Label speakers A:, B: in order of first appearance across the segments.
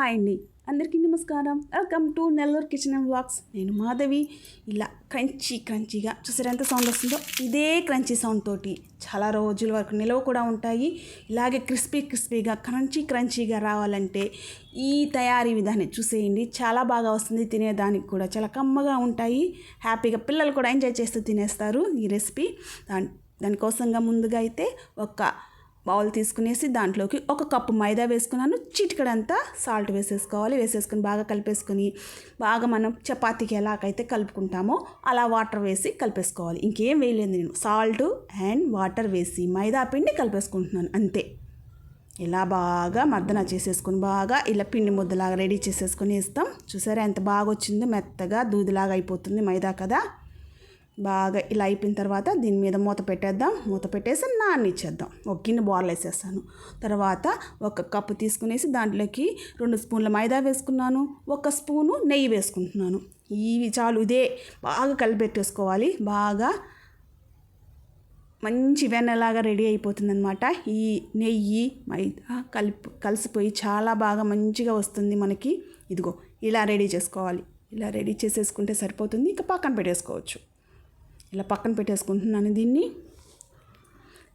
A: Hi అండి. అందరికీ నమస్కారం. Welcome to Nellore kitchen and vlogs. నేను మాధవి. ఇలా క్రంచీ క్రంచీగా చూసారు ఎంత సౌండ్ వస్తుందో? ఇదే క్రంచీ సౌండ్ తోటి చాలా రోజుల వరకు నిలవ కూడా ఉంటాయి. ఇలాగే క్రిస్పీ క్రిస్పీగా క్రంచీ క్రంచీగా రావాలంటే ఈ తయారీ విధానం చూసేయండి. చాలా బాగా వస్తుంది తినేదానికి కూడా. చాలా కమ్మగా ఉంటాయి. హ్యాపీగా పిల్లలు కూడా ఎంజాయ్ చేస్తూ తినేస్తారు ఈ రెసిపీ దాని దానికోసంగా ముందుగా అయితే ఒక బౌల్ తీసుకునేసి దాంట్లోకి ఒక కప్పు మైదా వేసుకున్నాను. చిటికడంతా సాల్ట్ వేసేసుకోవాలి. వేసేసుకుని బాగా కలిపేసుకుని బాగా మనం చపాతీకి ఎలాగైతే కలుపుకుంటామో అలా వాటర్ వేసి కలిపేసుకోవాలి. ఇంకేం వేయలేదు నేను. సాల్ట్ అండ్ వాటర్ వేసి మైదా పిండి కలిపేసుకుంటున్నాను. అంతే. ఇలా బాగా మర్దన చేసేసుకుని బాగా ఇలా పిండి ముద్దలాగా రెడీ చేసేసుకుని వేస్తాం. చూసారా ఎంత బాగా వచ్చిందో మెత్తగా దూదిలాగా అయిపోతుంది మైదా కదా. బాగా ఇలా అయిపోయిన తర్వాత దీని మీద మూత పెట్టేద్దాం. మూత పెట్టేసి నానిచ్చేద్దాం ఒక గిన్నె బోర్లు వేసేస్తాను. తర్వాత ఒక కప్పు తీసుకునేసి దాంట్లోకి రెండు స్పూన్ల మైదా వేసుకున్నాను. ఒక స్పూను నెయ్యి వేసుకుంటున్నాను. ఇవి చాలు ఇదే బాగా కలిపెట్టేసుకోవాలి. బాగా మంచి వెన్నలాగా రెడీ అయిపోతుందనమాట ఈ నెయ్యి మైదా కలిపి కలిసిపోయి చాలా బాగా మంచిగా వస్తుంది మనకి. ఇదిగో ఇలా రెడీ చేసుకోవాలి. ఇలా రెడీ చేసేసుకుంటే సరిపోతుంది. ఇంకా పక్కన పెట్టేసుకోవచ్చు. ఇలా పక్కన పెట్టేసుకుంటున్నాను దీన్ని.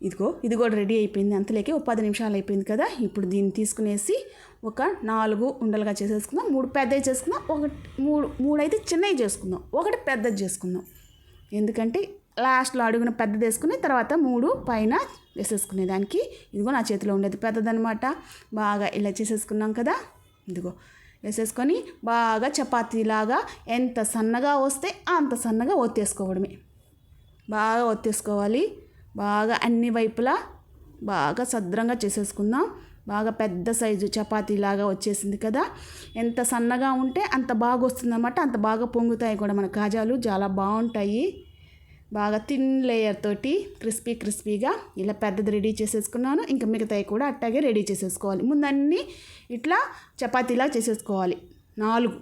A: ఇదిగో ఇది కూడా రెడీ అయిపోయింది అంతలేకే ఒక పది నిమిషాలు అయిపోయింది కదా. ఇప్పుడు దీన్ని తీసుకునేసి ఒక నాలుగు ఉండలుగా చేసేసుకుందాం. మూడు పెద్దవి చేసుకుందాం. ఒకటి మూడు మూడు అయితే చిన్నవి చేసుకుందాం. ఒకటి పెద్దది చేసుకుందాం. ఎందుకంటే లాస్ట్లో అడుగున పెద్దది వేసుకుని తర్వాత మూడు పైన వేసేసుకునే దానికి ఇదిగో నా చేతిలో ఉండేది పెద్దదనమాట బాగా ఇలా చేసేసుకున్నాం కదా. ఇదిగో వేసేసుకొని బాగా చపాతీలాగా ఎంత సన్నగా వస్తే అంత సన్నగా ఒత్తేసుకోవడమే. బాగా ఒత్తేసుకోవాలి. బాగా అన్ని వైపులా బాగా సద్రంగా చేసేసుకుందాం. బాగా పెద్ద సైజు చపాతీలాగా వచ్చేసింది కదా. ఎంత సన్నగా ఉంటే అంత బాగా వస్తుందన్నమాట అంత బాగా పొంగుతాయి కూడా మన కాజాలు. చాలా బాగుంటాయి. బాగా థిన్ లేయర్ తోటి క్రిస్పీ క్రిస్పీగా ఇలా పెద్దది రెడీ చేసేసుకున్నాను. ఇంకా మిగతాయి కూడా అట్టాగే రెడీ చేసేసుకోవాలి. ముందన్నీ ఇట్లా చపాతీలా చేసేసుకోవాలి. నాలుగు.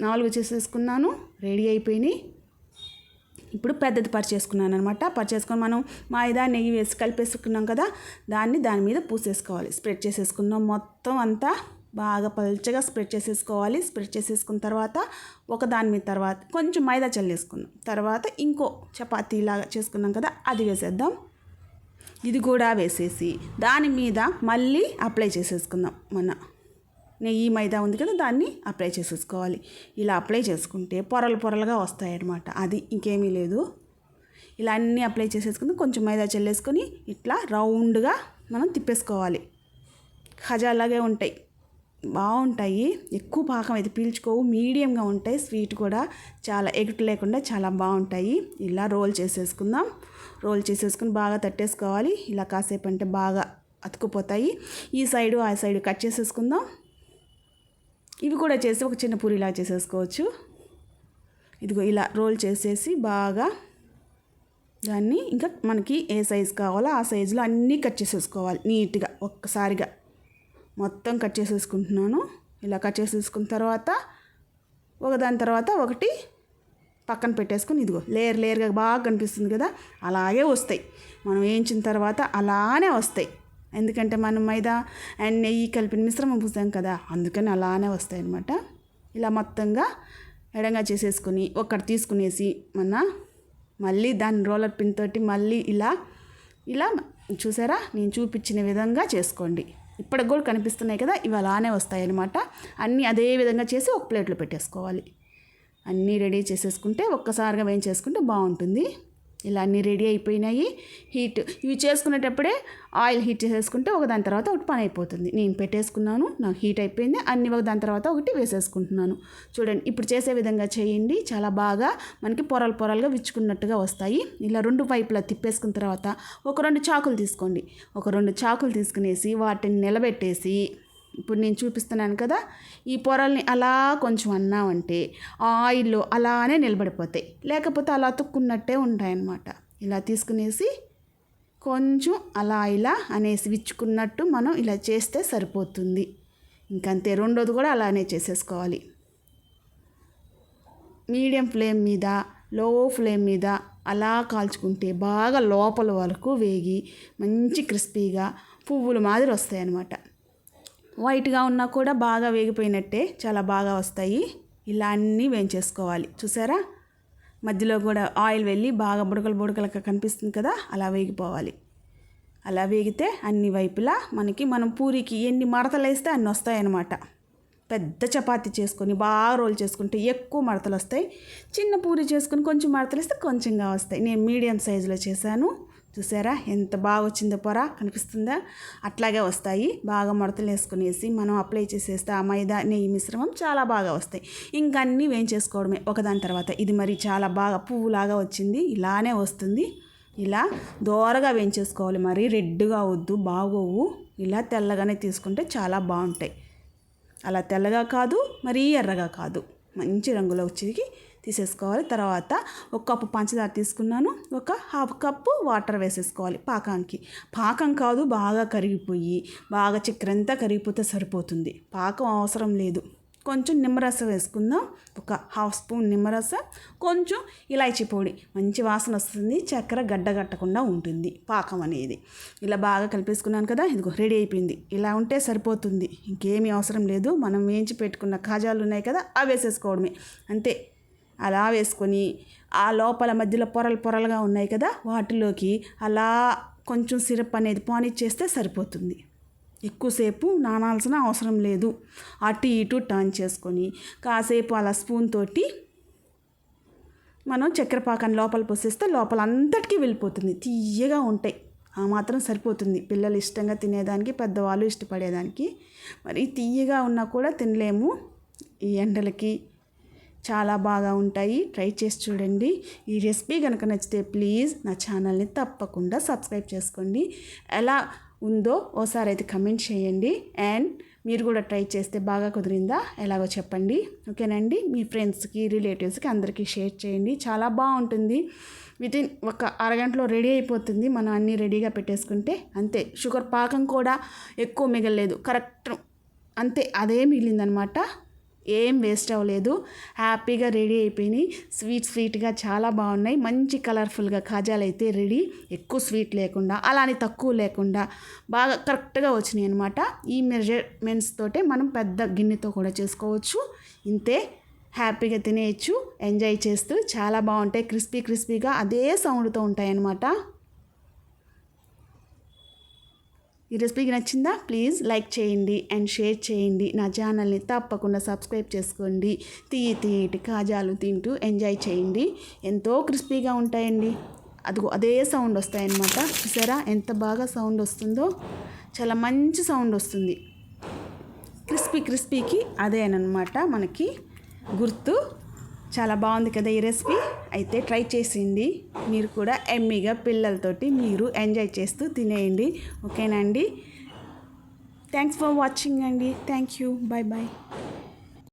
A: నాలుగు చేసేసుకున్నాను. రెడీ అయిపోయినాయి. ఇప్పుడు పెద్దది పరిచేసుకున్నాను అనమాట పరిచేసుకొని మనం మైదా నెయ్యి వేసి కలిపేసుకున్నాం కదా దాన్ని దాని మీద పూసేసుకోవాలి. స్ప్రెడ్ చేసేసుకున్నాం మొత్తం అంతా. బాగా పల్చగా స్ప్రెడ్ చేసేసుకోవాలి. స్ప్రెడ్ చేసేసుకున్న తర్వాత ఒక దాని మీద తర్వాత కొంచెం మైదా చల్లేసుకుందాం తర్వాత ఇంకో చపాతీలాగా చేసుకున్నాం కదా అది వేసేద్దాం. ఇది కూడా వేసేసి దాని మీద మళ్ళీ అప్లై చేసేసుకుందాం మన నెయ్యి మైదా ఉంది కదా దాన్ని అప్లై చేసేసుకోవాలి. ఇలా అప్లై చేసుకుంటే పొరలు పొరలుగా వస్తాయి అన్నమాట అది ఇంకేమీ లేదు. ఇలా అన్నీ అప్లై చేసేసుకుని కొంచెం మైదా చల్లేసుకొని ఇట్లా రౌండ్గా మనం తిప్పేసుకోవాలి. ఖజాలాగే ఉంటాయి. బాగుంటాయి. ఎక్కువ పాకం అయితే పీల్చుకోవు. మీడియంగా ఉంటాయి. స్వీట్ కూడా చాలా ఎగుటు లేకుండా చాలా బాగుంటాయి. ఇలా రోల్ చేసేసుకుందాం. రోల్ చేసేసుకుని బాగా తట్టేసుకోవాలి. ఇలా కాసేపు అంటే బాగా అతుకుపోతాయి. ఈ సైడు ఆ సైడు కట్ చేసేసుకుందాం. ఇవి కూడా చేసి ఒక చిన్న పూరిలా చేసేసుకోవచ్చు. ఇదిగో ఇలా రోల్ చేసేసి బాగా దాన్ని ఇంకా మనకి ఏ సైజు కావాలో ఆ సైజులో అన్నీ కట్ చేసేసుకోవాలి నీట్గా ఒక్కసారిగా. మొత్తం కట్ చేసేసుకుంటున్నాను. ఇలా కట్ చేసేసుకున్న తర్వాత ఒకదాని తర్వాత ఒకటి పక్కన పెట్టేసుకుని ఇదిగో లేయర్ లేయర్గా బాగా కనిపిస్తుంది కదా అలాగే వస్తాయి. మనం వేయించిన తర్వాత అలానే వస్తాయి. ఎందుకంటే మనం మైదా అండ్ నెయ్యి కలిపిన మిశ్రమం పూసాం కదా అందుకని అలానే వస్తాయి అనమాట ఇలా మొత్తంగా ఎడంగా చేసేసుకొని ఒక్కటి తీసుకునేసి మన మళ్ళీ దాని రోలర్ పిన్ తోటి మళ్ళీ ఇలా ఇలా చూసారా? నేను చూపించిన విధంగా చేసుకోండి. ఇప్పటికి కూడా కనిపిస్తున్నాయి కదా ఇవి అలానే వస్తాయి అనమాట అన్నీ అదే విధంగా చేసి ఒక ప్లేట్లో పెట్టేసుకోవాలి. అన్నీ రెడీ చేసేసుకుంటే ఒక్కసారిగా వేయించేసుకుంటే బాగుంటుంది. ఇలా అన్నీ రెడీ అయిపోయినాయి. హీట్ ఇవి చేసుకునేటప్పుడే ఆయిల్ హీట్ చేసేసుకుంటే ఒక దాని తర్వాత ఒకటి పని అయిపోతుంది. నేను పెట్టేసుకున్నాను నాకు హీట్ అయిపోయింది. అన్ని ఒక దాని తర్వాత ఒకటి వేసేసుకుంటున్నాను. చూడండి ఇప్పుడు చేసే విధంగా చేయండి. చాలా బాగా మనకి పొరలు పొరలుగా విచ్చుకున్నట్టుగా వస్తాయి. ఇలా రెండు వైపులా తిప్పేసుకున్న తర్వాత ఒక రెండు చాకులు తీసుకోండి. ఒక రెండు చాకులు తీసుకునేసి వాటిని నిలబెట్టేసి ఇప్పుడు నేను చూపిస్తున్నాను కదా ఈ పొరల్ని అలా కొంచెం అన్నామంటే ఆయిల్లో అలానే నిలబడిపోతాయి. లేకపోతే అలా తుక్కున్నట్టే ఉంటాయన్నమాట. ఇలా తీసుకునేసి కొంచెం అలా ఇలా అనేసి విచ్చుకున్నట్టు మనం ఇలా చేస్తే సరిపోతుంది. ఇంకంతే రెండోది కూడా అలానే చేసేసుకోవాలి. మీడియం ఫ్లేమ్ మీద లో ఫ్లేమ్ మీద అలా కాల్చుకుంటే బాగా లోపల వరకు వేగి మంచి క్రిస్పీగా పువ్వుల మాదిరి వస్తాయి అన్నమాట వైట్గా ఉన్నా కూడా బాగా వేగిపోయినట్టే చాలా బాగా వస్తాయి. ఇలా అన్నీ వేయించేసుకోవాలి. చూసారా? మధ్యలో కూడా ఆయిల్ వెళ్ళి బాగా బుడకలు బుడకలుగా కనిపిస్తుంది కదా అలా వేగిపోవాలి. అలా వేగితే అన్ని వైపులా మనకి మనం పూరికి ఎన్ని మడతలు వేస్తే అన్ని వస్తాయన్నమాట. పెద్ద చపాతి చేసుకొని బాగా రోల్ చేసుకుంటే ఎక్కువ మడతలు వస్తాయి. చిన్న పూరి చేసుకొని కొంచెం మడతలు వేస్తే కొంచెంగా వస్తాయి. నేను మీడియం సైజులో చేశాను. చూసారా? ఎంత బాగా వచ్చిందో పొర కనిపిస్తుందా? అట్లాగే వస్తాయి. బాగా మడతలు వేసుకునేసి మనం అప్లై చేసేస్తే ఆ మైదా నెయ్యి మిశ్రమం చాలా బాగా వస్తాయి. ఇంకా అన్నీ వేయించేసుకోవడమే. ఒకదాని తర్వాత ఇది మరి చాలా బాగా పువ్వులాగా వచ్చింది. ఇలానే వస్తుంది. ఇలా దోరగా వేయించేసుకోవాలి మరి. రెడ్గా వద్దు బాగోవు. ఇలా తెల్లగానే తీసుకుంటే చాలా బాగుంటాయి. అలా తెల్లగా కాదు మరీ ఎర్రగా కాదు. మంచి రంగులో వచ్చేది తీసేసుకోవాలి. తర్వాత ఒక కప్పు పంచదార తీసుకున్నాను. ఒక హాఫ్ కప్పు వాటర్ వేసేసుకోవాలి పాకానికి పాకం కాదు బాగా కరిగిపోయి బాగా చక్కెరంతా కరిగిపోతే సరిపోతుంది. పాకం అవసరం లేదు. కొంచెం నిమ్మరసం వేసుకుందాం. ఒక హాఫ్ స్పూన్ నిమ్మరసం కొంచెం ఇలాచీ పొడి. మంచి వాసన వస్తుంది. చక్కెర గడ్డగట్టకుండా ఉంటుంది పాకం అనేది. ఇలా బాగా కలిపేసుకున్నాను కదా ఇదిగో రెడీ అయిపోయింది. ఇలా ఉంటే సరిపోతుంది. ఇంకేమీ అవసరం లేదు. మనం వేయించి పెట్టుకున్న కాజాలు ఉన్నాయి కదా అవి వేసేసుకోవడమే. అంతే. అలా వేసుకొని ఆ లోపల మధ్యలో పొరలు పొరలుగా ఉన్నాయి కదా వాటిలోకి అలా కొంచెం సిరప్ అనేది పానిచ్చేస్తే సరిపోతుంది. ఎక్కువసేపు నానాల్సిన అవసరం లేదు. అటు ఇటు టర్న్ చేసుకొని కాసేపు అలా స్పూన్ తోటి మనం చక్కెర పాకాన్ని లోపల పోసేస్తే లోపల అంతటికీ వెళ్ళిపోతుంది. తీయగా ఉంటాయి. ఆ మాత్రం సరిపోతుంది. పిల్లలు ఇష్టంగా తినేదానికి పెద్దవాళ్ళు ఇష్టపడేదానికి. మరి తీయగా ఉన్నా కూడా తినలేము. ఈ ఎండలకి చాలా బాగా ఉంటాయి. ట్రై చేసి చూడండి. ఈ రెసిపీ కనుక నచ్చితే ప్లీజ్ నా ఛానల్ని తప్పకుండా సబ్స్క్రైబ్ చేసుకోండి. ఎలా ఉందో ఓసారి అయితే కమెంట్ చేయండి. అండ్ మీరు కూడా ట్రై చేస్తే బాగా కుదిరిందా ఎలాగో చెప్పండి. ఓకేనండి? మీ ఫ్రెండ్స్కి రిలేటివ్స్కి అందరికీ షేర్ చేయండి. చాలా బాగుంటుంది. వితిన్ ఒక అరగంటలో రెడీ అయిపోతుంది. మనం అన్నీ రెడీగా పెట్టేసుకుంటే అంతే. షుగర్ పాకం కూడా ఎక్కువ మిగలలేదు. కరెక్ట్. అంతే. అదే మిగిలిందనమాట. ఏం వేస్ట్ అవ్వలేదు. హ్యాపీగా రెడీ అయిపోయినాయి. స్వీట్ స్వీట్గా చాలా బాగున్నాయి. మంచి కలర్ఫుల్గా కాజాలు అయితే రెడీ. ఎక్కువ స్వీట్ లేకుండా అలానే తక్కువ లేకుండా బాగా కరెక్ట్గా వచ్చినాయి అనమాట ఈ మెజర్మెంట్స్ తోటే మనం పెద్ద గిన్నెతో కూడా చేసుకోవచ్చు. ఇంతే. హ్యాపీగా తినేయచ్చు. ఎంజాయ్ చేస్తూ. చాలా బాగుంటాయి. క్రిస్పీ క్రిస్పీగా అదే సౌండ్తో ఉంటాయి అన్నమాట ఈ రెసిపీకి నచ్చిందా? ప్లీజ్ లైక్ చేయండి అండ్ షేర్ చేయండి. నా ఛానల్ని తప్పకుండా సబ్స్క్రైబ్ చేసుకోండి. తీయి తీయటి కాజాలు తింటూ ఎంజాయ్ చేయండి. ఎంతో క్రిస్పీగా ఉంటాయండి. అదిగో అదే సౌండ్ వస్తాయన్నమాట. చూసారా? ఎంత బాగా సౌండ్ వస్తుందో? చాలా మంచి సౌండ్ వస్తుంది. క్రిస్పీ క్రిస్పీకి అదేనమాట మనకి గుర్తు. చాలా బాగుంది కదా ఈ రెసిపీ. అయితే ట్రై చేసింది. మీరు కూడా ఎమ్మీగా పిల్లలతోటి మీరు ఎంజాయ్ చేస్తూ తినేయండి. ఓకేనండి? థ్యాంక్స్ ఫర్ వాచింగ్ అండి. Thank you bye bye